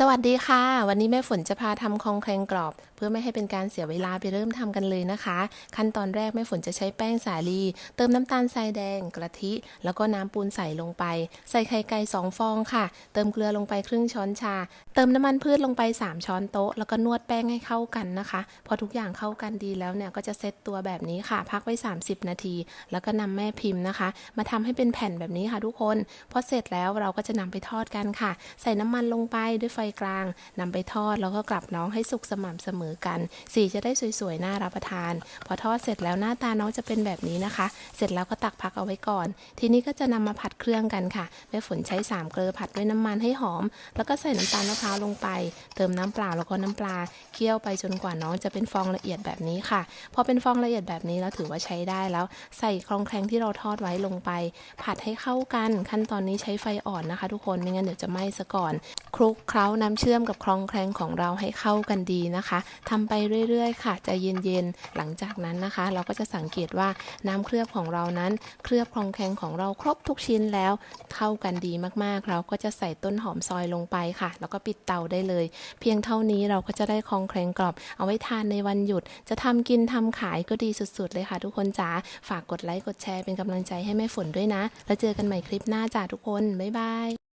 สวัสดีค่ะ วันนี้แม่ฝนจะพาทำคองแครงกรอบ เพื่อไม่ให้เป็นการเสียเวลาไปเริ่มทำกันเลยนะคะ ขั้นตอนแรกแม่ฝนจะใช้แป้งสาลี เติมน้ำตาลทรายแดง กะทิ แล้วก็น้ำปูนใส่ลงไป ใส่ไข่ไก่สองฟองค่ะ เติมเกลือลงไปครึ่งช้อนชา เติมน้ำมันพืชลงไป 3 ช้อนโต๊ะ แล้วก็นวดแป้งให้เข้ากันนะคะ พอทุกอย่างเข้ากันดีแล้วเนี่ยก็จะเซตตัวแบบนี้ค่ะ พักไว้ 30 นาที แล้วก็นำแม่พิมพ์นะคะ มาทำให้เป็นแผ่นแบบนี้ค่ะ ทุกคน พอเสร็จแล้วเราก็จะนำไปทอดกันค่ะ ใส่น้ำมันลงไปด้วยไฟกลางนำไปทอดแล้วก็กลับน้องให้สุกสม่ำเสมอกัน สีจะได้สวยๆน่ารับประทาน พอทอดเสร็จแล้วหน้าตาน้องจะเป็นแบบนี้นะคะ เสร็จแล้วก็ตักพักเอาไว้ก่อน ทีนี้ก็จะนำมาผัดเครื่องกันค่ะแม่ฝนใช้สามเกลือผัดด้วยน้ำมันให้หอม แล้วก็ใส่น้ำตาลมะพร้าวลงไป เติมน้ำเปล่าแล้วก็น้ำปลาเคี่ยวไปจนกว่าน้องจะเป็นฟองละเอียดแบบนี้ค่ะ พอเป็นฟองละเอียดแบบนี้แล้วถือว่าใช้ได้แล้ว ใส่คลองแครงที่เราทอดไว้ลงไป ผัดให้เข้ากัน ขั้นตอนนี้ใช้ไฟอ่อนนะคะ ทุกคนไม่งั้นเดี๋ยวจะไหม้ซะก่อน คลุกเคล้าน้ำเชื่อมกับคลองแครงของเราให้เข้ากันดีนะคะทำไปเรื่อยๆ ค่ะใจเย็นๆหลังจากนั้นนะคะ เราก็จะสังเกตว่าน้ำเคลือบของเรานั้น เคลือบคลองแครงของเราครบทุกชิ้นแล้ว เข้ากันดีมากๆ เราก็จะใส่ต้นหอมซอยลงไปค่ะ แล้วก็ปิดเตาได้เลย เพียงเท่านี้เราก็จะได้คลองแครงกรอบ เอาไว้ทานในวันหยุด จะทำกินทำขายก็ดีสุดๆ เลยค่ะ ทุกคนจ๋าฝากกดไลค์กดแชร์เป็นกำลังใจให้แม่ฝนด้วยนะ แล้วเจอกันใหม่คลิปหน้าจ้าทุกคนบ๊ายบาย